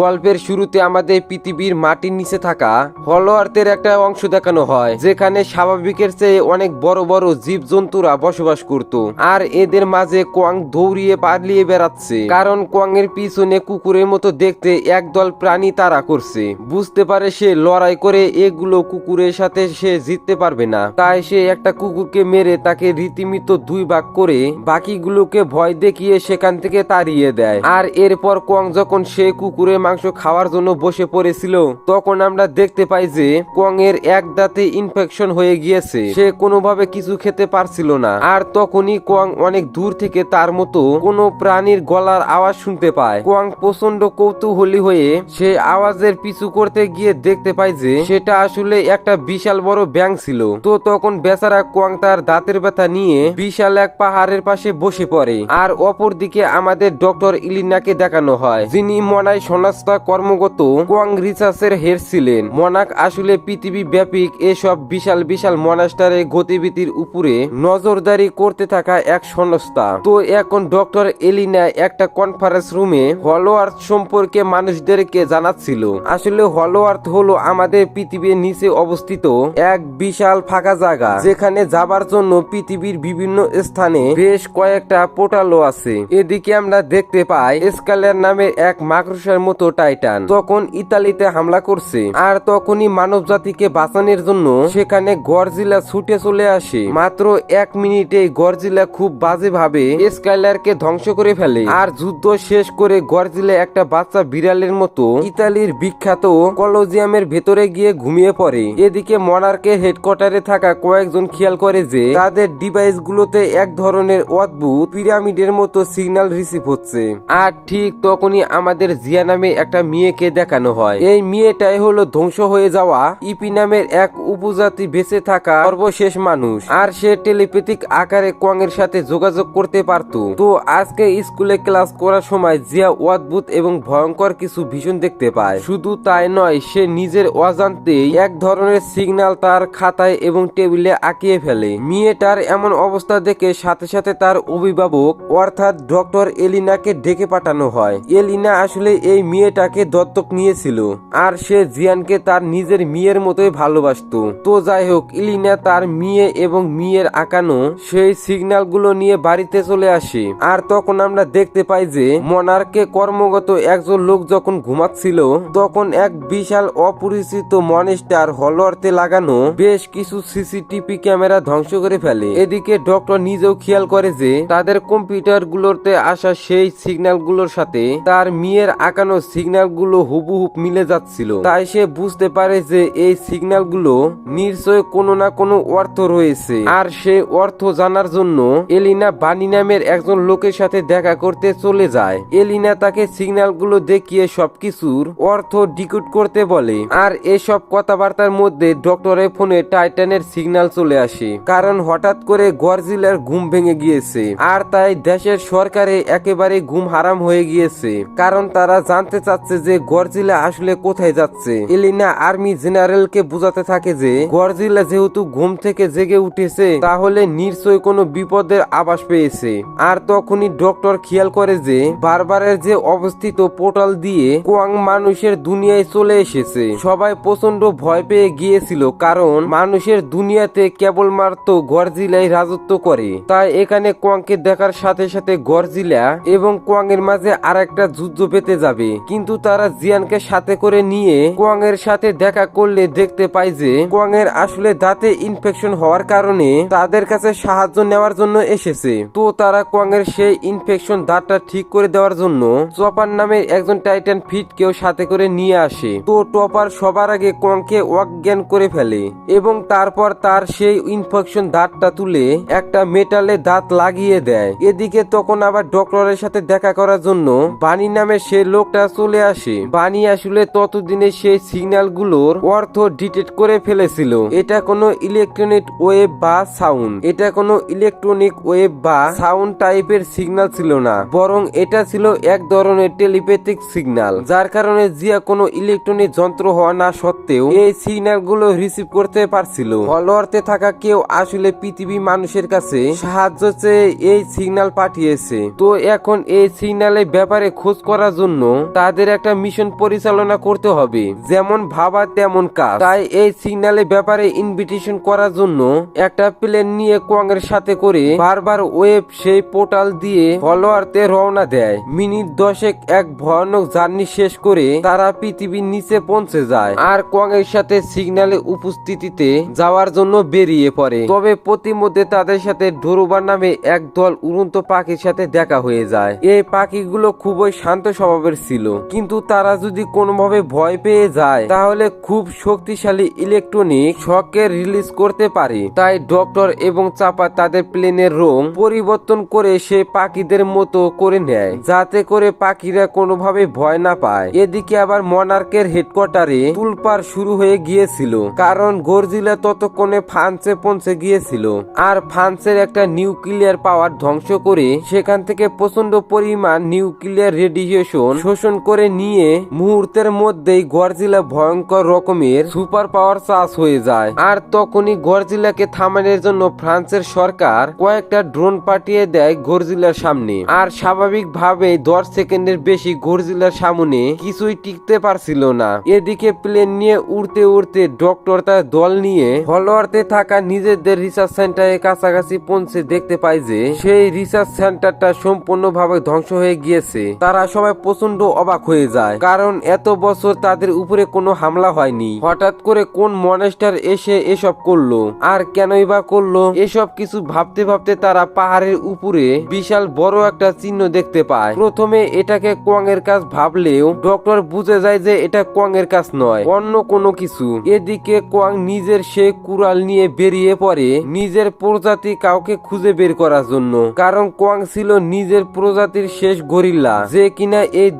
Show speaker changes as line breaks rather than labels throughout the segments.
গল্পের শুরুতে আমাদের পৃথিবীর মাটির নিচে থাকা হল আর্থের একটা অংশ দেখানো হয়, যেখানে স্বাভাবিকের চেয়ে অনেক বড় বড় জীবজন্তুরা বসবাস করত। আর এদের মাঝে কোয়াং দৌড়িয়ে পালিয়ে বেড়াচ্ছে। কারণ কোয়াং এর পিছনে কুকুরের মতো দেখতে একদল প্রাণী তারা করছে। বুঝতে পারে সে লড়াই করে এগুলো কুকুরের সাথে সে জিততে পারবে না। তাই সে একটা কুকুরকে মেরে তাকে রীতিমিত দুই ভাগ করে বাকিগুলোকে ভয় দেখিয়ে সেখান থেকে তাড়িয়ে দেয়। আর এরপর কোয়াং যখন সে কুকুরের মাংস খাওয়ার জন্য বসে পড়েছিল। তখন আমরা দেখতে পাই যে কোয়াং এর এক দাঁতে ইনফেকশন হয়ে গিয়েছে। সে কোনোভাবে কিছু খেতে পারছিল না। আর তখনই কোয়াং অনেক দূর থেকে তার মতো কোনো প্রাণীর গলার আওয়াজ শুনতে পায়। কোয়াং প্রচণ্ড কৌতূহলী হয়ে সে আওয়াজের পিছু করতে গিয়ে দেখতে পায় যে সেটা আসলে একটা বিশাল বড় ব্যাং ছিল। তো তখন বেচারা কোয়াং তার দাঁতের ব্যথা নিয়ে বিশাল এক পাহাড়ের পাশে বসে পড়ে। আর অপর দিকে আমাদের ডক্টর ইলিনাকে দেখানো হয়, যিনি মনাই সনাস্তা কর্মগত কোয়াং রিসার্চের হেড ছিলেন। মনাক আসলে পৃথিবী ব্যাপিক এসব বিশাল বিশাল মনাস্টারের গতিবিধির উপরে নজরদারি করতে থাকা এক সংস্থা তো এখন ডক্টর এলিনা একটা কনফারেন্স রুমে হলো আর্থ সম্পর্কে মানুষদেরকে জানাচ্ছিল। আসলে হলো আর্থ হলো আমাদের পৃথিবীর নিচে অবস্থিত এক বিশাল ফাঁকা জায়গা, যেখানে যাবার জন্য পৃথিবীর বিভিন্ন স্থানে বেশ কয়েকটা পোর্টালও আছে। এদিকে আমরা দেখতে পাই স্কালের নামে এক মাকড়সার মতো টাইটান। তখন ইতালিতে হামলা করছে। আর তখনই মানব জাতিকে বাঁচানোর জন্য সেখানে গরজিলা ছুটে চলে আসে। মাত্র এক মিনিটে গরজিলা খুব বাজে ভাবে স্কাইলারকে ধ্বংস করে ফেলে। আর যুদ্ধ শেষ করে গরজিলা একটা বাচ্চা বিড়ালের মতো ইতালির বিখ্যাত কলোজিয়ামের ভেতরে গিয়ে ঘুমিয়ে পড়ে। এদিকে মনার্কের হেডকোয়ার্টারে থাকা কয়েকজন খেয়াল করে যে তাদের ডিভাইস গুলোতে এক ধরনের অদ্ভুত পিরামিডের মতো সিগন্যাল রিসিভ হচ্ছে। আর ঠিক তখনই আমাদের জিয়া নামে একটা মেয়েকে দেখানো হয়। এই মেয়েটাই হলো ধ্বংস হয়ে যাওয়া ইপি নামের এক উপজাতি বেঁচে থাকা সর্বশেষ মানুষ। আর সে টেলিপ্যাথিক আকারে কোয়াং এর সাথে যোগাযোগ করতে পারতো। তো আজকে স্কুলে ক্লাস করার সময় জিয়া অদ্ভুত এবং ভয়ঙ্কর কিছু ভীষণ দেখতে পায়। শুধু তাই নয়, সে নিজের অজান্তেই এক ধরনের সিগন্যাল তার খাতায় এবং টেবিলে আঁকিয়ে ফেলে। মেয়েটার এমন অবস্থা দেখে সাথে সাথে তার অভিভাবক, অর্থাৎ ডক্টর এলিনাকে ডেকে পাঠানো হয়। এলিনা আসলে এই মেয়েটাকে দত্তক নিয়েছিল, আর সে জিয়ানকে তার নিজের মেয়ের মতোই ভালোবাসতো। তো যাই হোক ইলিনা তার মেয়ে এবং মেয়ের আঁকানো সেই সিগন্যালগুলো নিয়ে বাড়িতে চলে আসে। আর তখন আমরা দেখতে পাই যে, মনারকে কর্মগত একজন লোক যখন ঘুমাচ্ছিল, তখন এক বিশাল অপরিচিত মনেস্টার হলরতে লাগানো বেশ কিছু সিসিটিভি ক্যামেরা ধ্বংস করে ফেলে। এদিকে ডক্টর নিজেও খেয়াল করে যে, তাদের কম্পিউটার গুলোতে আসা সেই সিগন্যালগুলোর সাথে তার মেয়ের আঁকানো সিগন্যালগুলো হুবহুব মিলে যাচ্ছিল। তাই সে বুঝতে পারে যে এই সিগন্যালগুলো নিশ্চয় কোনো না কোনো অর্থ রয়েছে। আর সে অর্থ জানার জন্য এলিনা বানি নামের একজন লোকের সাথে দেখা করতে চলে যায়। এলিনা তাকে সিগন্যালগুলো দেখিয়ে সবকিছুর অর্থ ডিকুট করতে বলে। আর এসব কথাবার্তার মধ্যে ডক্টরের ফোনে টাইটানের সিগন্যাল চলে আসে। কারণ হঠাৎ করে গরজিলার ঘুম ভেঙে গিয়েছে। আর তাই দেশের সরকারে একেবারে ঘুম হারাম হয়ে গিয়েছে। কারণ তারা জানতে চাচ্ছে যে গরজিলা আসলে কোথায় যাচ্ছে। এলিনা আর্মি জেনারেলকে বোঝাতে থাকে যে, গরজিলা যেহেতু ঘুম থেকে জেগে উঠেছে, তাহলে নিশ্চয় কোনো বিপদের আভাস পেয়েছে। আর তখনই ডক্টর খেয়াল করে যে, বারবারের যে অবস্থিত পোর্টাল দিয়ে কোয়াং মানুষের দুনিয়ায় চলে এসেছে। সবাই প্রচণ্ড ভয় পেয়ে গিয়েছিল কারণ মানুষের দুনিয়াতে কেবলমাত্র গরজিলাই রাজত্ব করে। তাই এখানে কোয়াংকে দেখার সাথে সাথে গরজিলা এবং কোয়াং এর মাঝে আর একটা যুদ্ধ পেতে যাবে। কিন্তু তারা জিয়ানকে সাথে করে নিয়ে কোয়াং এর সাথে দেখা করলে দেখতে পাই যে কোয়াং এর আসলে দাঁতে ইনফেকশন হওয়ার কারণে তাদের কাছে সাহায্য নেওয়ার জন্য এসেছে। তো তারা কোয়াং এর সেই ইনফেকশন দাঁতটা ঠিক করে দেওয়ার জন্য চপার নামের একজন টাইটান ফিট কেউ সাথে করে নিয়ে আসে। তো টপার সবার আগে কোয়াংকে অজ্ঞান করে ফেলে এবং তারপর তার সেই ইনফেকশন দাঁতটা তুলে একটা মেটালে দাঁত লাগিয়ে দেয়। এদিকে তখন আবার ডক্টরের সাথে দেখা করার জন্য বানি নামে সে লোকটা চলে আসে। বানি আসলে ততদিনে সেই সিগন্যালগুলোর অর্থ ডিটেক্ট করে ফেলেছিল। এটা কোনো ইলেকট্রনিক ওয়েব বা সাউন্ড। এটা কোনো ইলেকট্রনিক ওয়েব বা সাউন্ড টাইপের সিগন্যাল ছিল না। বরং এটা ছিল এক ধরনের টেলিপ্যাথিক সিগন্যাল। যার কারণে জিয়া কোনো ইলেকট্রনিক যন্ত্র হওয়া না সত্ত্বেও এই সিগন্যালগুলো রিসিভ করতে পারছিল। হলওয়ার্তে থাকা কেউ আসলে পৃথিবী মানুষের কাছে সাহায্য চেয়ে এই সিগন্যাল পাঠিয়েছে। তো এখন এই সিগন্যালের ব্যাপারে খোঁজ করার জন্য তাদের একটা মিশন পরিচালনা করতে হবে। যেমন ভাবা, তেমন কাজ। তাই এই সিগন্যালের ব্যাপারে ইনভিটেশন করার জন্য একটা প্লেন নিয়ে কোয়াংয়ের সাথে করে বারবার ওয়েব সেই পোর্টাল দিয়ে ফলোয়ারতে রওনা দেয়। মিনিট দশেক এক ভয়ানক জার্নি শেষ করে তারা পৃথিবীর নিচে পৌঁছে যায় আর কোয়াং এর সাথে সিগন্যালে উপস্থিতিতে যাওয়ার জন্য বেরিয়ে পড়ে। তবে প্রতিমধ্যে তাদের সাথে ডোরোবা নামে এক দল উড়ন্ত পাখির সাথে দেখা হয়ে যায়। এই পাখিগুলো খুবই শান্ত স্বভাবের ছিল। কিন্তু তারা যদি কোনোভাবে ভয় পেয়ে যায়, তাহলে খুব শক্তিশালী ইলেকট্রনিক শকের রিলিজ করতে পারে। তাই ডক্টর এবং চাপা তাদের প্লেনের রং পরিবর্তন করে সে পাখিদের মতো করে নেয়, যাতে করে পাখিরা কোনোভাবে ভয় না পায়। এদিকে আবার মনার্কের হেডকোয়ার্টারে তুলপার শুরু হয়ে গিয়েছিল, কারণ গর্জিলা ততক্ষণে ফ্রান্সে পৌঁছে গিয়েছিল। আর ফ্রান্সের একটা নিউক্লিয়ার পাওয়ার ধ্বংস করে সেখান থেকে প্রচণ্ড পরিমাণ নিউক্লিয়ার রেডিয়েশন শোষণ করে নিয়ে মুহূর্তের মধ্যেই গরজিলা ভয়ঙ্কর রকমের সুপার পাওয়ার চাষ হয়ে যায়। আর তখনই গরজিলাকে থামানোর জন্য ফ্রান্সের সরকার কয়েকটা ড্রোন পাঠিয়ে দেয় গরজিলার সামনে। আর স্বাভাবিকভাবে দশ সেকেন্ডের বেশি গরজিলার সামনে কিছুই টিকতে পারছিল না। এদিকে প্লেন নিয়ে উড়তে উড়তে ডক্টর তার দল নিয়ে ফলোয়ারতে থাকা নিজেদের রিসার্চ সেন্টারের কাছাকাছি পৌঁছে দেখতে পায় যে, সেই রিসার্চ সেন্টারটা সম্পূর্ণভাবে ধ্বংস হয়ে গিয়েছে। তারা সবাই প্রচণ্ড অবাক হয়ে যায়। কারণ এত বছর তাদের উপরে কোনো হামলা হয়নি। হঠাৎ করে কোন মনেস্টার এসে এসব করল? আর কেনই বা করল? এসব কিছু ভাবতে ভাবতে তারা পাহাড়ের উপরে বিশাল বড় একটা চিহ্ন দেখতে পায়। প্রথমে এটাকে কোয়াংয়ের কাজ ভাবলেও ডক্টর বুঝে যায় যে এটা কোয়াংয়ের কাজ নয়, অন্য কোনো কিছু। এদিকে কোয়াং নিজের সে কুড়াল নিয়ে বেরিয়ে পড়ে নিজের প্রজাতি কাউকে খুঁজে বের করার জন্য। কারণ কোয়াং ছিল নিজের প্রজাতির শেষ গরিল্লা। যে কিনা এই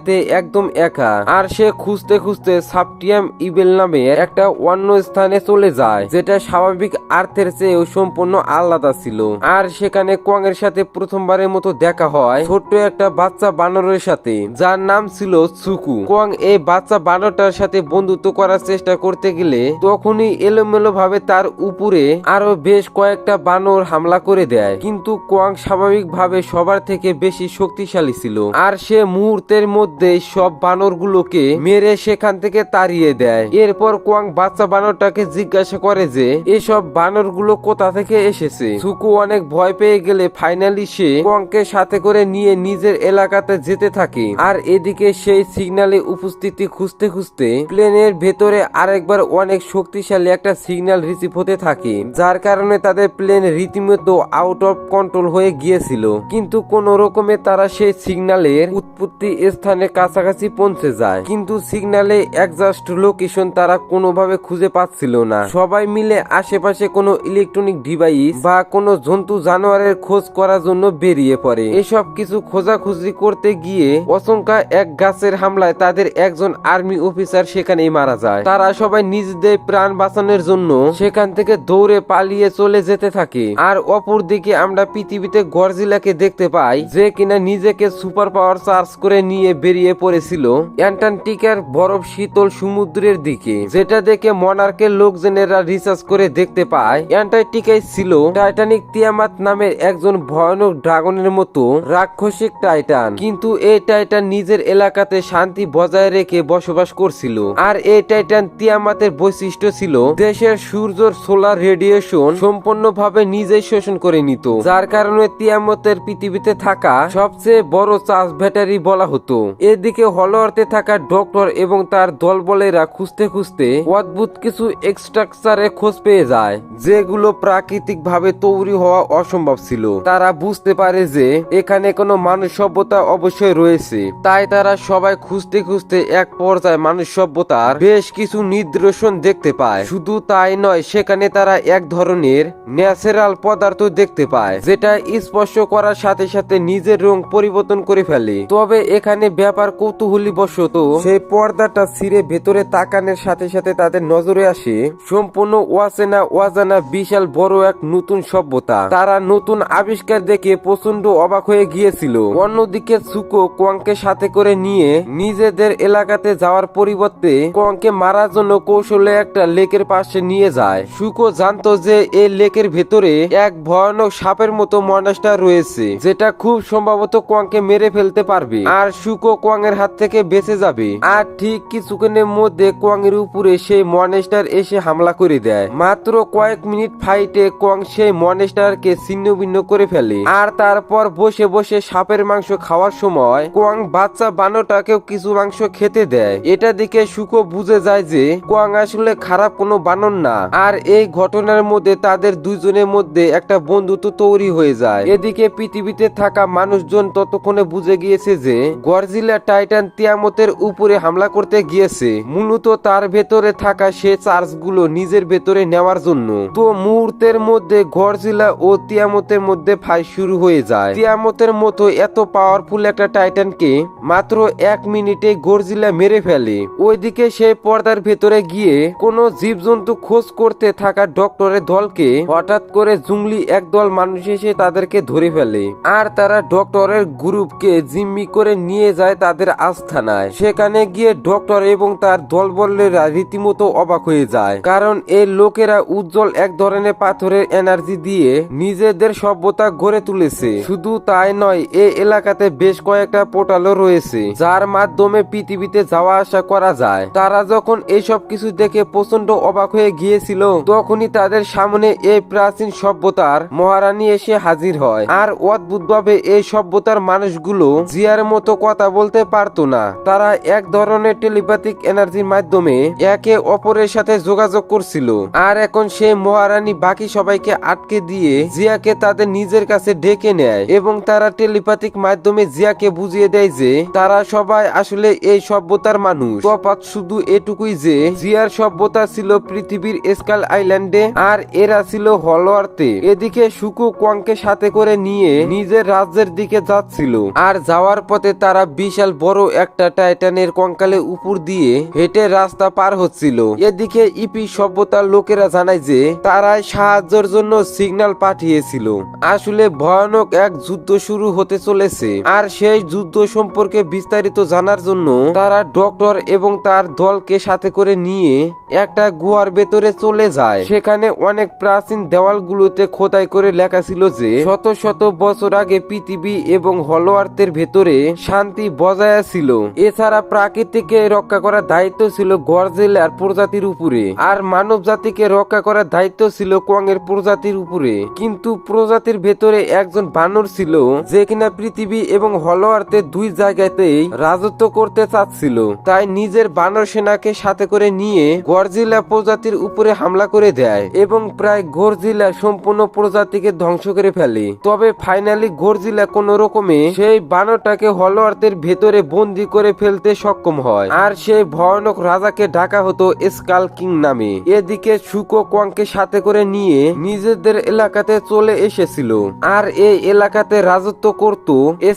দুনিয়াতে একদম একা। আর সে খুঁজতে খুঁজতে সাপটিয়াম ইবেল নামে একটা অন্য স্থানে চলে যায়, যেটা স্বাভাবিক আর্থের চেয়েও সম্পূর্ণ আলাদা ছিল। আর সেখানে কোয়াং এর সাথে প্রথমবারের মতো দেখা হয় ছোট্ট একটা বাচ্চা বানরের সাথে, যার নাম ছিল সুকু। কোয়াং এই বাচ্চা বানরটার সাথে বন্ধুত্ব করার চেষ্টা করতে গেলে তখনই এলোমেলো ভাবে তার উপরে আরও বেশ কয়েকটা বানর হামলা করে দেয়। কিন্তু কোয়াং স্বাভাবিক ভাবে সবার থেকে বেশি শক্তিশালী ছিল। আর সে মুহূর্তের মধ্যে সব বানরগুলোকে মেরে সেখান থেকে তাড়িয়ে দেয়। এরপর কোয়াং বাচ্চা বানরটাকে জিজ্ঞাসা করে যে, এসব বানরগুলো কোথা থেকে এসেছে? সুকু অনেক ভয় পেয়ে গেলে ফাইনালি সে কোয়াংকে সাথে করে নিয়ে নিজের এলাকাতে যেতে থাকে। আর এদিকে সেই সিগন্যালে উপস্থিতি খুঁজতে খুঁজতে প্লেনের ভেতরে আরেকবার অনেক শক্তিশালী একটা সিগন্যাল রিসিভ হতে থাকে, যার কারণে তাদের প্লেন রীতিমতো আউট অফ কন্ট্রোল হয়ে গিয়েছিল। কিন্তু কোন রকমে তারা সেই সিগন্যালের উৎপত্তি স্থানে কাছাকাছি পৌঁছে যায়। কিন্তু সিগন্যালে একজাস্ট লোকেশন তারা কোনোভাবে খুঁজে পাচ্ছিল না। সবাই মিলে আশেপাশে কোনো ইলেকট্রনিক ডিভাইস বা কোনো জন্তু জানোয়ারের খোঁজ করার জন্য বেরিয়ে পড়ে। এসব কিছু খোঁজাখুঁজি করতে গিয়ে অসংখ্য এক গাছের হামলায় তাদের একজন আর্মি অফিসার সেখানেই মারা যায়। তারা সবাই নিজেদের প্রাণ বাঁচানোর জন্য সেখান থেকে দৌড়ে পালিয়ে চলে যেতে থাকে। আর অপর দিকে আমরা পৃথিবীতে গরজিলাকে দেখতে পাই যে কিনা নিজেকে সুপার পাওয়ার চার্জ করে নিয়ে বেরিয়ে পড়েছিল অ্যান্টার্কটিকার বরফ শীতল সমুদ্রের দিকে, যেটা দেখে মনার্কের লোকজনেরা রিসার্চ করে দেখতে পায়। অ্যান্টার্কটিকায় ছিল টাইটানিক তিয়ামাত নামের একজন ভয়ানক ড্রাগনের মতো রাক্ষসিক টাইটান। কিন্তু এই টাইটান নিজের এলাকাতে শান্তি বজায় রেখে বসবাস করছিল। আর এই টাইটান তিয়ামাতের বৈশিষ্ট্য ছিল দেশের সূর্যের সোলার রেডিয়েশন সম্পূর্ণভাবে নিজেই শোষণ করে নিত। যার কারণে তিয়ামতের পৃথিবীতে থাকা সবচেয়ে বড় চার্জ ব্যাটারি বলা হতো। এদিকে হলওয়ার্তে থাকা ডক্টর এবং তার দলবলেরা খুঁজতে খুঁজতে অদ্ভুত কিছু এক্সট্রাকচারে খোঁজ পেয়ে যায়, যেগুলো প্রাকৃতিক ভাবে তৈরি হওয়া অসম্ভব ছিল। তারা বুঝতে পারে যে এখানে কোনো মানুষ সভ্যতা অবশ্যই রয়েছে। তাই তারা সবাই খুঁজতে খুঁজতে এক পর্যায়ে মানুষ সভ্যতার বেশ কিছু নিদর্শন দেখতে পায়। শুধু তাই নয়, সেখানে তারা এক ধরনের ন্যাচারাল পদার্থ দেখতে পায়, যেটা স্পর্শ করার সাথে সাথে নিজের রং পরিবর্তন করে ফেলে। তবে এখানে ব্যাপার কৌতূহলী বশত সেই পর্দাটা ছিঁড়ে ভেতরে তাকানোর সাথে সাথে তাদের নজরে আসে সম্পূর্ণ অচেনা অজানা বিশাল বড় এক নতুন সভ্যতা। তারা নতুন আবিষ্কার দেখে প্রচণ্ড অবাক হয়ে গিয়েছিল। অন্যদিকে সুকো কোয়াংকে সাথে করে নিয়ে নিজেদের এলাকাতে যাওয়ার পরিবর্তে কোয়াংকে মারার জন্য কৌশলে একটা লেকের পাশে নিয়ে যায়। সুকো জানতো যে এই লেকের ভেতরে এক ভয়ানক সাপের মতো মনাস্টার রয়েছে, যেটা খুব সম্ভবত কোয়াংকে মেরে ফেলতে পারবে। আর সুকো কোয়াংয়ের হাত থেকে বেঁচে যাবে। আর ঠিক কিছুক্ষণের মধ্যে কোয়াংয়ের উপরে সেই মনেস্টার এসে হামলা করে দেয়। মাত্র কয়েক মিনিট ফাইটে কোয়াং সেই মনেস্টারকে ছিন্ন ভিন্ন করে ফেলে। আর তারপর বসে বসে সাপের মাংস খাওয়ার সময় কোয়াং বাচ্চা বানরটাকেও কিছু মাংস খেতে দেয়। এটা দেখে শুকো বুঝে যায় যে কোয়াং আসলে খারাপ কোনো বানর না। আর এই ঘটনার মধ্যে তাদের দুইজনের মধ্যে একটা বন্ধুত্ব তৈরি হয়ে যায়। এদিকে পৃথিবীতে থাকা মানুষজন ততক্ষণে বুঝে গিয়েছে যে গরজিলা টাইটান তিয়ামতের উপরে হামলা করতে গিয়েছে। মূলত তার ভেতরে থাকা সে চার্জগুলো নিজের ভেতরে নেওয়ার জন্য। তো মুহূর্তের মধ্যে গরজিলা ও তিয়ামতের মধ্যে ফাইট শুরু হয়ে যায়। তিয়ামতের মতো এত পাওয়ারফুল একটা টাইটানকে মাত্র এক মিনিটে গরজিলা মেরে ফেলে। ওইদিকে সে পর্দার ভেতরে গিয়ে কোনো জীবজন্তু খোঁজ করতে থাকা ডক্টরের দলকে হঠাৎ করে জুংলি একদল মানুষ এসে তাদেরকে ধরে ফেলে। আর তারা ডক্টরের গ্রুপকে জিম্মি করে নিয়ে যায় তাদের আস্থানায়। সেখানে গিয়ে ডক্টর এবং তার দলবলেরা রীতিমতো অবাক হয়ে যায়। কারণ এই লোকেরা উজ্জ্বল এক ধরনের পাথরের এনার্জি দিয়ে নিজেদের সভ্যতা গড়ে তুলেছে। শুধু তাই নয় এই এলাকাতে বেশ কয়েকটা পোর্টালও রয়েছে, যার মাধ্যমে পৃথিবীতে যাওয়া আসা করা যায়। তারা যখন এইসব কিছু দেখে প্রচণ্ড অবাক হয়ে গিয়েছিল, তখনই তাদের সামনে এই প্রাচীন সভ্যতার মহারানী এসে হাজির হয়। আর অদ্ভুতভাবে এই সভ্যতার মানুষগুলো জিয়ার মতো কথা বলতে পারতো না। তারা এক ধরনের টেলিপ্যাথিক এনার্জির মাধ্যমে একে অপরের সাথে যোগাযোগ করছিল। আর এখন সে মহারানী বাকি সবাইকে আটকে দিয়ে জিয়াকে তাদের নিজের কাছে ডেকে নেয় এবং তারা টেলিপ্যাথিক মাধ্যমে জিয়াকে বুঝিয়ে দেয় যে তারা সবাই আসলে এই সভ্যতার মানুষ। তফাৎ শুধু এটুকুই যে জিয়ার সভ্যতা ছিল পৃথিবীর স্কাল আইল্যান্ডে আর এরা ছিল হলোয়ার্তে এদিকে সুকু কোয়াংকে সাথে করে নিয়ে নিজের রাজ্যের দিকে যাচ্ছিল। আর যাওয়ার পথে তারা বিশাল বড় একটা টাইটানের কঙ্কালে উপর দিয়ে হেঁটে রাস্তা পার হচ্ছিল। এদিকে ইপি সভ্যতার লোকেরা জানায় যে, তারাই সাহায্যের জন্য সিগন্যাল পাঠিয়েছিল। আসলে ভয়ানক এক যুদ্ধ শুরু হতে চলেছে। আর সেই যুদ্ধ সম্পর্কে বিস্তারিত জানার জন্য তারা ডক্টর এবং তার দলকে সাথে করে নিয়ে একটা গুহার ভেতরে চলে যায়। সেখানে অনেক প্রাচীন দেওয়ালগুলোতে খোদাই করে লেখা ছিল যে, শত শত বছর আগে পৃথিবী এবং হলোয়ার্থের ভেতরে শান্তি বজায় ছিল এছাড়া প্রাকৃতিককে রক্ষা করার দায়িত্ব ছিল গরজেলার প্রজাতির উপরে। আর মানব জাতিকে রক্ষা করার দায়িত্ব ছিল কোয়াংয়ের প্রজাতির উপরে। কিন্তু প্রজাতির ভেতরে একজন বানর ছিল, যে কিনা পৃথিবী এবং হলোয়ার্থের দুই জায়গাতেই রাজত্ব করতে চাচ্ছিল। তাই নিজের বানর সেনাকে সাথে করে নিয়ে গরজিলা প্রজাতির উপরে হামলা করে দেয় এবং প্রায় গরজিলা সম্পূর্ণ প্রজাতিকে ধ্বংস করে ফেলে। তবে ফাইনালি গরজিলা কোন রকমে সেই বানরটাকে হলোয়ার্থের ভেতরে বন্দি করে ফেলতে সক্ষম হয়। আর সেই ভয়ানক রাজাকে ডাকা হতো স্কাল কিং নামে। এদিকে সুকো কোয়াংকে সাথে করে নিয়ে নিজেদের এলাকাতে চলে এসেছিল। আর এই এলাকাতে রাজত্ব করত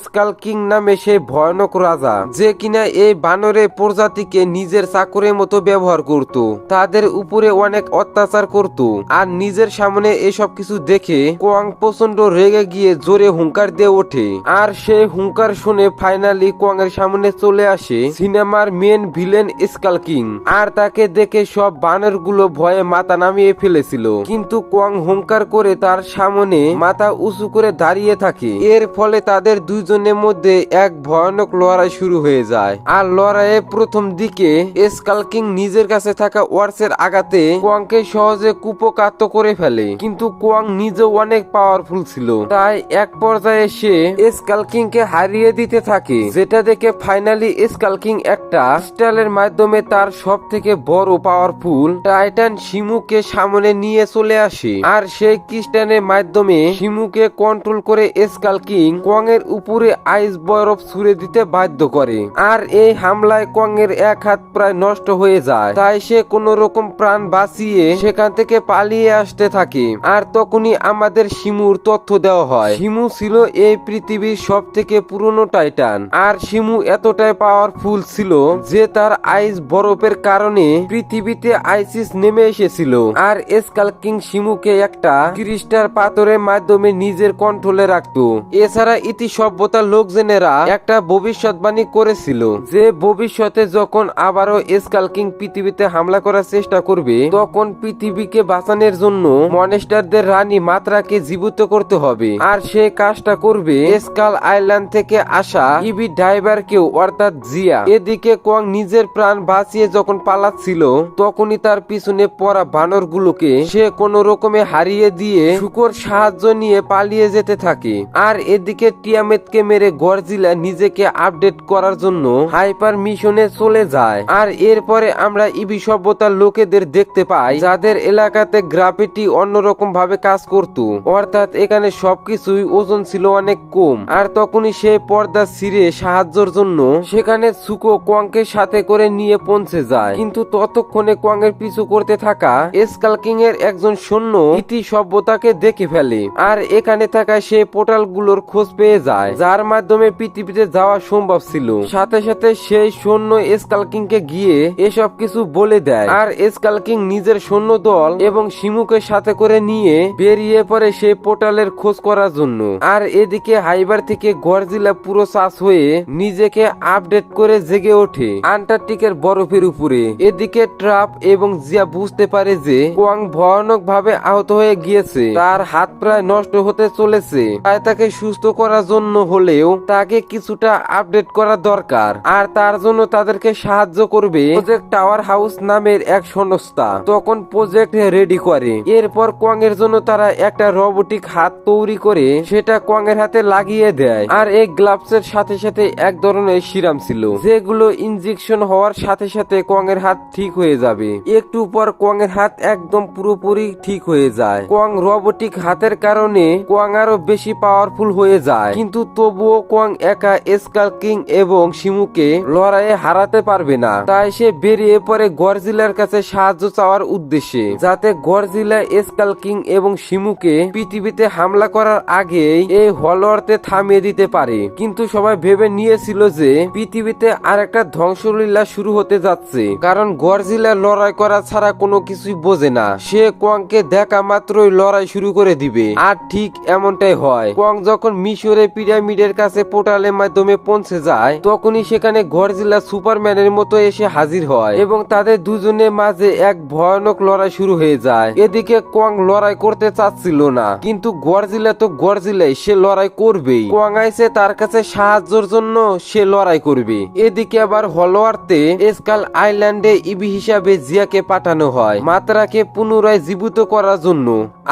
স্কাল কিং নামে সেই ভয়ানক রাজা, যে কিনা এই বানরের প্রজাতিকে নিজের চাকরের মতো ব্যবহার করত। তাদের উপরে অনেক অত্যাচার করত। আর নিজের সামনে এসব কিছু দেখে কোয়াং প্রচণ্ড রেগে গিয়ে জোরে হুঙ্কার দিয়ে ওঠে। আর সেই হুঙ্কার শুনে ফাইনালি কোয়াং এর সামনে চলে আসে সিনেমার মেন ভিলেন স্কাল কিং আর তাকে দেখে সব বানরগুলো ভয়ে মাথা নামিয়ে ফেলেছিল। কিন্তু কোয়াং হুঙ্কার করে তার সামনে মাথা উঁচু করে দাঁড়িয়ে থাকে। এর ফলে তাদের দুইজনের মধ্যে এক ভয়ানক লড়াই শুরু হয়ে যায়। আর লড়াইয়ে প্রথম দিকে স্কাল কিং নিজের কাছে থাকা ওয়ার্সের আঘাতে কোয়াংকে সহজে কুপকাত করে ফেলে। কিন্তু কোয়াং নিজে অনেক পাওয়ারফুল ছিল। তাই এক পর্যায়ে সে স্কাল কিং কে হারিয়ে দিতে থাকে। যেটা দেখে ফাইনালি স্কালকিং একটা স্টাইলের মাধ্যমে তার সব থেকে বড় পাওয়ারফুল টাইটান শিমুকে সামনে নিয়ে চলে আসে। আর সেই ক্রিস্টানের মাধ্যমে শিমুকে কন্ট্রোল করে স্কাল কিং এর উপরে আইস বরফ ছুড়ে দিতে বাধ্য করে। আর এই হামলায় কোয়াং এর এক হাত প্রায় নষ্ট হয়ে যায়। তাই সে কোন রকম প্রাণ বাঁচিয়ে সেখান থেকে পালিয়ে আসতে থাকে। আর তখনই আমাদের শিমুর তথ্য দেওয়া হয়। শিমু ছিল এই পৃথিবীর সব থেকে পুরনো টাইটান আর শিমু এতটাই পাওয়ারফুল ছিল যে তার আইস বরফের কারণে পৃথিবীতে আইসিস নেমে এসেছিল। আর স্কাল কিং শিমুকে একটা ক্রিস্টাল পাথরের মাধ্যমে নিজের কন্ট্রোলে রাখতো। এছাড়া ইতি সভ্যতার লোকজনেরা একটা ভবিষ্যৎবাণী করেছিল যে ভবিষ্যতে যখন আবারও স্কাল কিং পৃথিবীতে হামলা করার চেষ্টা করবে, তখন পৃথিবীকে বাঁচানোর জন্য মনেস্টারদের রানী মাত্রাকে জীবিত করতে হবে। আর সে কাজটা করবে স্কাল আইল্যান্ড থেকে আসা ইবি ড্রাইভারকেও অর্থাৎ জিয়া। এদিকে কোয়াং নিজের প্রাণ বাঁচিয়ে যখন পালাচ্ছিল, তখনই তার পিছনে পড়া বানরগুলোকে সে কোনো রকমে হারিয়ে দিয়ে শুকর সাহায্য নিয়ে পালিয়ে যেতে থাকে। আর এদিকে টিয়ামেতকে মেরে গরজিলা নিজেকে আপডেট করার জন্য হাইপার মিশনে চলে যায়। আর এরপরে আমরা ইবি সভ্যতার লোকেদের দেখতে পাই, যাদের এলাকাতে গ্রাফিটি অন্যরকম ভাবে কাজ করত। অর্থাৎ এখানে সবকিছুই ওজন ছিল অনেক কম। আর তখনই সে পর্দা ছিঁড়ে সাহায্যের জন্য সেখানে সুকো কোয়াংকে সাথে করে নিয়ে পৌঁছে যায়। কিন্তু ততক্ষণে কোয়াংয়ের পিছু করতে থাকা স্কালকিং এর একজন সৈন্য ইতি সভ্যতাকে দেখে ফেলে আর এখানে থাকা সেই পোর্টালগুলোর খোঁজ পেয়ে যায়, যার মাধ্যমে পৃথিবীতে যাওয়া সম্ভব ছিল। সাথে সাথে সেই সৈন্য স্কালকিং কে গিয়ে এসব কিছু বলে দেয় আর স্কালকিং নিজের সৈন্য দল এবং শিমুকে সাথে করে নিয়ে বেরিয়ে পড়ে সেই পোর্টালের খোঁজ করার জন্য। আর এদিকে হাইবার থেকে গরজিলা পুরো চাষ হয়ে নিজেকে আপডেট করে জেগে ওঠে আন্টার্কটিকের বরফের উপরে। এদিকে ট্রাপ এবং জিয়া বুঝতে পারে যে কোয়াং ভয়ানক ভাবে আহত হয়ে গিয়েছে। তার হাত প্রায় নষ্ট হতে চলেছে। তাই তাকে সুস্থ করার জন্য হলেও তাকে কিছুটা আপডেট করা দরকার। আর তার জন্য তাদেরকে সাহায্য করবে প্রজেক্ট টাওয়ার হাউস নামের এক সংস্থা। তখন প্রজেক্ট রেডি করে। এরপর কোয়াং এর জন্য তারা একটা রোবটিক হাত তৈরি করে। সেটা কোয়াং এর হাতে লাগিয়ে দেয়। আর এই গ্লাভস এর সাথে সাথে এক ধরনের সিরাম ছিল, যেগুলো ইনজেকশন হওয়ার সাথে সাথে কোয়াং এর হাত ঠিক হয়ে যাবে। একটু পর কোয়াং এর হাত একদম পুরোপুরি ঠিক হয়ে যায়। কোয়াং রোবোটিক হাতের কারণে কোয়াং আরও বেশি পাওয়ারফুল হয়ে যায়। কিন্তু তবুও কোয়াং একা স্কাল কিং এবং শিমুকে লড়াইয়ে হারাতে পারবে না। তাই সে বেরিয়ে পড়ে গরজিলার কাছে সাহায্য চাওয়ার উদ্দেশ্যে, যাতে গরজিলা স্কাল কিং এবং শিমুকে পৃথিবীতে হামলা করার আগেই এই হলওয়ার্তে থামিয়ে দিতে পারে। কিন্তু সবাই ভেবে নিয়েছিল যে পৃথিবীতে আর একটা ধ্বংসলীলা শুরু হতে যাচ্ছে। কারণ গরজিলা লড়াই করা ছাড়া কোনো কিছুই বোঝে না। সে কোয়াংকে দেখা মাত্রই লড়াই শুরু করে দিবে। আর ঠিক এমনটাই হয়। কোয়াং যখন মিশরে পিরামিডের কাছে পোর্টালের মাধ্যমে পৌঁছে যায়, তখনই সেখানে গরজিলা সুপারম্যানের মতো এসে হাজির হয় এবং তাদের দুজনের মাঝে এক ভয়ানক লড়াই শুরু হয়ে যায়। এদিকে কোয়াং লড়াই করতে চাচ্ছিল না, কিন্তু গরজিলা তো গরজিলাই সে লড়াই করবেই। কোয়াং আইসে তার কাছে সাহায্যের জন্য সে লড়াই করবে। এদিকে আবার হলোয়ারতে স্কাল আইল্যান্ডে ইবি হিসাবে জিয়াকে পাঠানো হয়, মাত্রাকে পুনরায় জীবিত করার জন্য।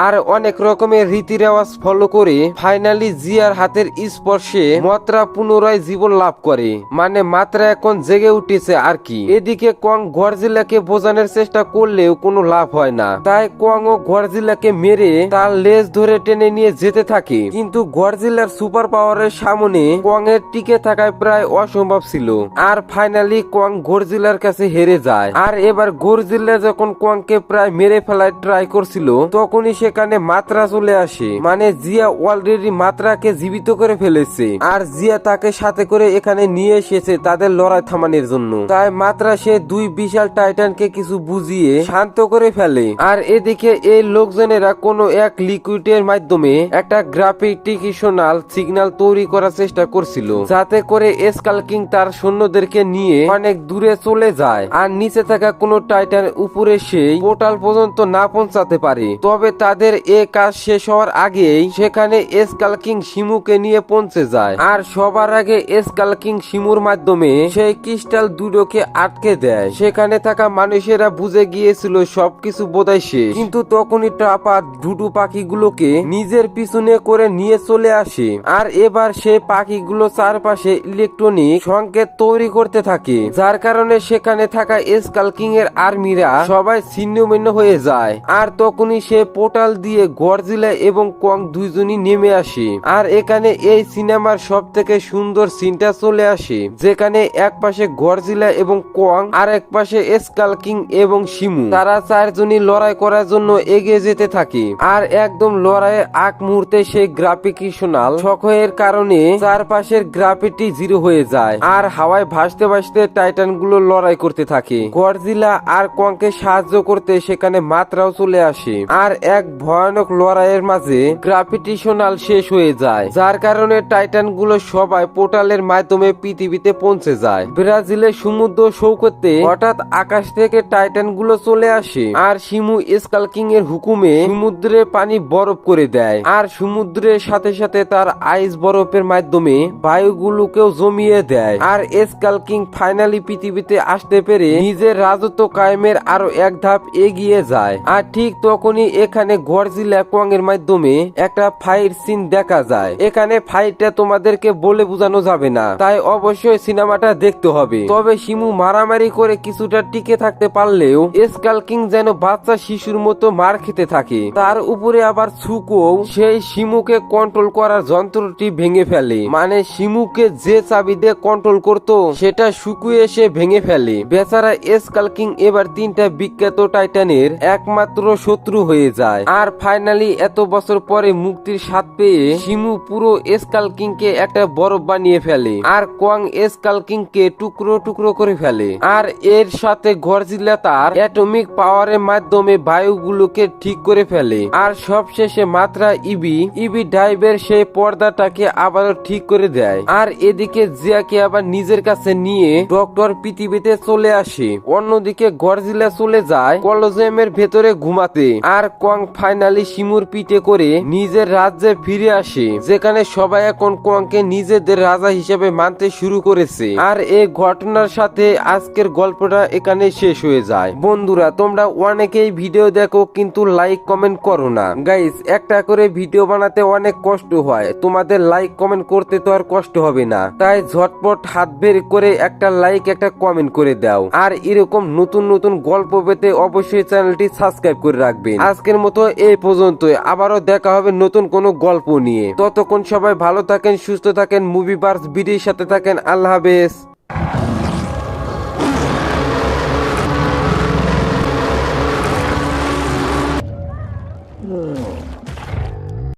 আর অনেক রকমের রীতি রেওয়াজ ফলো করে ফাইনালি জিয়ার হাতের স্পর্শে মাত্রা পুনরায় জীবন লাভ করে। মানে মাত্রা এখন জেগে উঠেছে আর কি। এদিকে কোয়াং গরজিলাকে বোঝানোর চেষ্টা করলেও কোনো লাভ হয় না। তাই কোয়াং ও গরজিলাকে মেরে তার লেজ ধরে টেনে নিয়ে যেতে থাকে। কিন্তু গরজিলার সুপার পাওয়ারের সামনে কোয়াং এর টিকে থাকায় প্রায় অসম্ভব ছিল। আর ফাইনালি কোয়াং গরজিলার কাছে হেরে যায়। আর এবার গরজিলা যখন কোয়াংকে প্রায় মেরে ফেলায় ট্রাই করছিল, তখনই সেখানে মাত্রা চলে আসে। মানে জিয়া অলরেডি মাত্রাকে জীবিত করে ফেলেছে। আর জিয়া তাকে সাথে করে এখানে নিয়ে এসেছে তাদের লড়াই থামানোর জন্য। তাই মাত্রা সে দুই বিশাল টাইটানকে কিছু বুঝিয়ে শান্ত করে ফেলে। আর এদিকে এই লোকজনেরা কোনো এক লিকুইডের মাধ্যমে একটা গ্রাফিটিকেশনাল সিগন্যাল তৈরি করার চেষ্টা করছিল, যাতে করে এসকালকিং তার সৈন্যদেরকে নিয়ে অনেক দূরে চলে যায়। আর নিচে থাকা কোনো টাইটান উপরে সেই পোর্টাল পর্যন্ত না পৌঁছাতে পারে। তবে তাদের এ কাজ শেষ হওয়ার আগেই সেখানে এসকালকিং শিমুকে নিয়ে পৌঁছে যায়। আর সবার আগে এসকালকিং শিমুর মাধ্যমে সেই ক্রিস্টাল দুটোকে আটকে দেয়। সেখানে থাকা মানুষেরা বুঝে গিয়েছিল সবকিছু বোধহয় শেষ। কিন্তু তখনই টাপা ডুডু পাখিগুলোকে নিজের পিছনে করে নিয়ে চলে আসে। আর এবার সেই পাখিগুলো চারপাশে ইলেকট্রনিক সংকেত তৈরি করতে থাকে, যার কারণে সেখানে থাকা স্কালকিং এর আর্মিরা সবাই ছিন্নভিন্ন হয়ে যায়। আর তখনই সে পোর্টাল দিয়ে গরজিলা এবং কং দুইজনই নেমে আসে। আর এখানে এই সিনেমার সব থেকে সুন্দর সিনটা চলে আসে, যেখানে এক পাশে গরজিলা এবং কং, আর এক পাশে স্কালকিং এবং শিমু। তারা চারজনই লড়াই করার জন্য এগিয়ে যেতে থাকে। আর একদম লড়াইয়ের আগ মুহূর্তে সেই গ্রাফিকেশনাল শখের কারণে চারপাশের গ্রাফিটি জিরো হয়ে যায় আর হাওয়ায় ভাসতে ভাসতে টাইটানগুলো লড়াই করতে থাকে। গরজিলা আর কংকে সাহায্য করতে সেখানে মাত্রাও চলে আসে। আর এক ভয়ানক লড়াইয়ের মাঝে গ্রাফিটিশনাল শেষ হয়ে যায়, যার কারণে টাইটানগুলো সবাই পোর্টালের মাধ্যমে পৃথিবীতে পৌঁছে যায়। ব্রাজিলের সমুদ্র সৌকতে হঠাৎ আকাশ থেকে টাইটানগুলো চলে আসে আর শিমু স্কালকিং এর হুকুমে সমুদ্রে পানি বরফ করে দেয়। আর সমুদ্রের সাথে সাথে তার আইস বরফের মাধ্যমে বায়ুগুলো সবগুলোকেও জমিয়ে দেয়। আর এসকাল কিং ফাইনালি পৃথিবীতে আসতে পেরে নিজের রাজত্ব কায়েমের আরও এক ধাপ এগিয়ে যায়। আর ঠিক তখনই এখানে গরজিলা কোয়াং এর মাধ্যমে একটা ফাইট সিন দেখা যায়। এখানে ফাইটটা তোমাদেরকে বলে বোঝানো যাবে না। তাই অবশ্যই সিনেমাটা দেখতে হবে। তবে শিমু মারামারি করে কিছুটা টিকে থাকতে পারলেও এসকাল কিং যেন বাচ্চা শিশুর মতো মার খেতে থাকে। তার উপরে আবার সুকো সেই শিমুকে কন্ট্রোল করার যন্ত্রটি ভেঙে ফেলে। মানে শিমুকে যে চাবি দিয়ে কন্ট্রোল করতো, সেটা সুকু এসে ভেঙে ফেলে। বেচারা এসকাল কিং এবার তিনটা বিখ্যাত টাইটানের একমাত্র শত্রু হয়ে যায়। আর ফাইনালি এত বছর পরে মুক্তির স্বাদ পেয়ে শিমু পুরো এসকাল কিং কে একটা বরফ বানিয়ে ফেলে আর কোয়াং এসকাল কিং কে টুকরো টুকরো করে ফেলে। আর এর সাথে গরজিলা তার অ্যাটমিক পাওয়ারের মাধ্যমে বায়ুগুলোকে ঠিক করে ফেলে। আর সবশেষে মাত্রা ইবি ইবি ডাইভের সেই পর্দাটাকে আবারও ঠিক করে দেয়। আর এদিকে জিয়াকে আবার নিজের কাছে নিয়ে ডক্টর পৃথিবীতে চলে আসে। অন্যদিকে গরজিলা চলে যায় কলোজিয়ামের ভেতরে ঘুমাতে। আর কোয়াং ফাইনালি শিমুর পিঠে করে নিজের রাজ্যে ফিরে আসে, যেখানে সবাই এখন কোয়াংকে নিজেদের রাজা হিসেবে মানতে শুরু করেছে। আর এই ঘটনার সাথে আজকের গল্পটা এখানে শেষ হয়ে যায়। বন্ধুরা, তোমরা অনেকেই ভিডিও দেখো, কিন্তু লাইক কমেন্ট করো না। গাইস, একটা করে ভিডিও বানাতে অনেক কষ্ট হয়। তোমাদের লাইক কমেন্ট করতে তো আর কষ্ট হবে না। তাই ঝটপট হাত বের করে একটা লাইক একটা কমেন্ট করে দাও। আর এরকম নতুন নতুন গল্প পেতে অবশ্যই চ্যানেলটি সাবস্ক্রাইব করে রাখবেন। আজকের মতো এই পর্যন্তই। আবারও দেখা হবে নতুন কোনো গল্প নিয়ে। ততক্ষণ সবাই ভালো থাকেন, সুস্থ থাকেন মুভি বার্স বিডির সাথে থাকেন। আল্লাহ হাফেজ।